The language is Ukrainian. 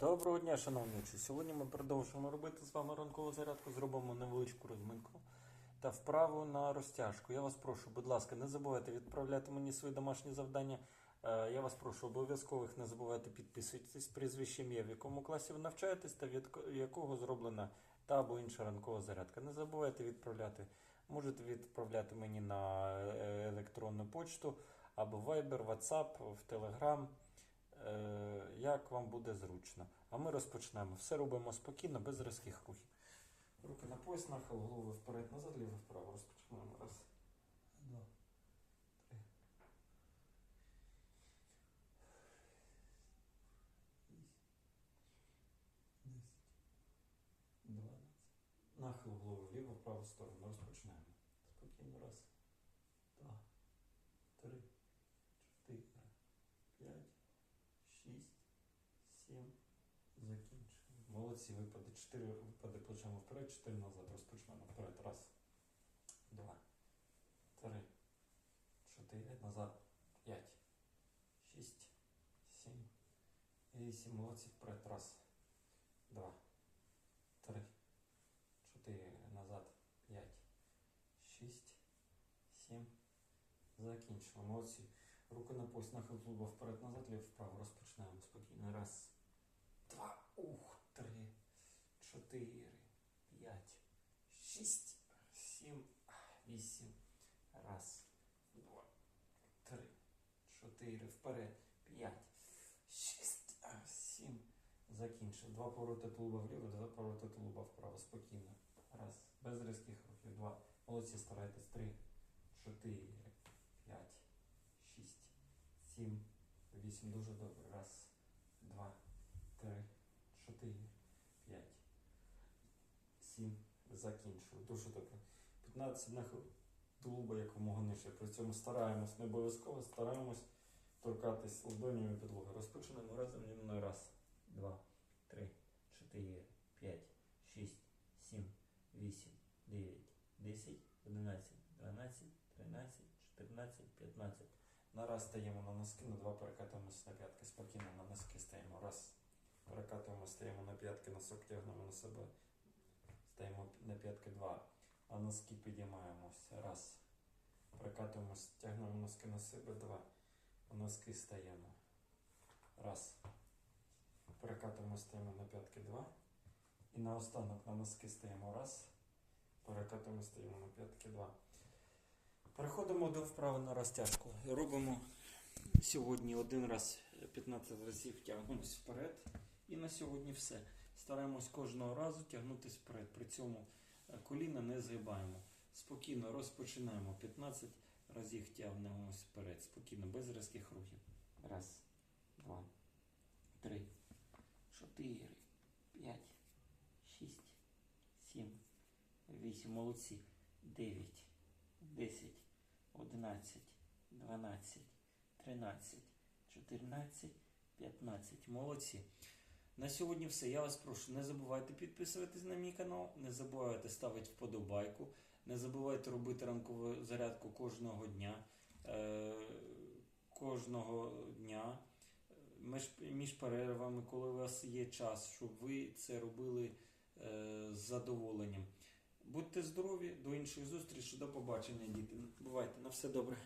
Доброго дня, шановні учні. Сьогодні ми продовжуємо робити з вами ранкову зарядку. Зробимо невеличку розминку та вправу на розтяжку. Я вас прошу, будь ласка, не забувайте відправляти мені свої домашні завдання. Е, Я вас прошу, обов'язково не забувайте підписуйтесь, прізвище ім'я, в якому класі ви навчаєтесь та від якого зроблена та або інша ранкова зарядка. Не забувайте відправляти. Можете відправляти мені на е, електронну почту або Viber, WhatsApp, в Telegram. Е, як вам буде зручно. А ми розпочнемо. Все робимо спокійно, без різких рухів. Руки на пояс, нахил, голови вперед, назад, ліво, вправо. Розпочнемо. Раз, два, три. Вісім, десять, дванадцять. Нахил голови вліво, в праву сторону. Розпочнемо. Спокійно. Раз, два, три, чотири, п'ять. 6, 7, закінчуємо. Молодці, випади. 4 випади плечемо вперед, 4 назад. Розпочнемо вперед. Раз, два, три, чотири, назад. 5, 6, 7, 8. Молодці, вперед. Раз, два, три, чотири, назад. 5, 6, 7, закінчимо. Молодці. Руки на пояс, нахил клуба вперед, назад, ліво, вправо. 4, вперед, 5, 6, 7. Закінчив. Два повороти тулуба вліво, два повороти тулуба вправо. Спокійно. Раз. Без різких рухів. Два. Молодці старайтесь. Три, чотири, п'ять, шість, сім, вісім. Дуже добре. Раз, два, три, чотири, п'ять, сім. Закінчив. Дуже добре. 15 на тулуба якомога нижче. При цьому стараємось, не обов'язково стараємось торкатись ладонями підлоги. Розпочнемо разом зі мною. Раз, два, три, чотири, п'ять, шість, сім, вісім, дев'ять, десять, одинадцять, дванадцять, тринадцять, чотирнадцять, п'ятнадцять. На раз стаємо на носки, на два перекатуємося на п'ятки. Спокійно на носки стаємо. Раз. Перекатуємо, стаємо на п'ятки, носок тягнемо на себе. Стаємо на п'ятки два. А носки підіймаємося. Раз. Перекатуємося, тягнемо носки на себе. Два. Носки стаємо. Раз. Перекатуємо, стаємо на п'ятки два. І наостанок на носки стаємо раз. Перекатуємо, стаємо на п'ятки два. Переходимо до вправи на розтяжку. Робимо сьогодні один раз 15 разів тягнемось вперед. І на сьогодні все. Стараємось кожного разу тягнутися вперед. При цьому е, коліна не згибаємо. Спокійно розпочинаємо. 15 разів тягнемось вперед. Спокійно, без різких рухів. Раз, два, три, чотири, п'ять, шість, сім, вісім. Молодці. Дев'ять, десять, одинадцять, дванадцять, тринадцять, чотирнадцять, п'ятнадцять. Молодці. На сьогодні все. Я вас прошу, не забувайте підписуватись на мій канал, не забувайте ставити вподобайку, не забувайте робити ранкову зарядку кожного дня. Е, кожного дня. Між, між перервами, коли у вас є час, щоб ви це робили е, з задоволенням. Будьте здорові, до іншої зустрічі, до побачення, діти. Бувайте, на все добре.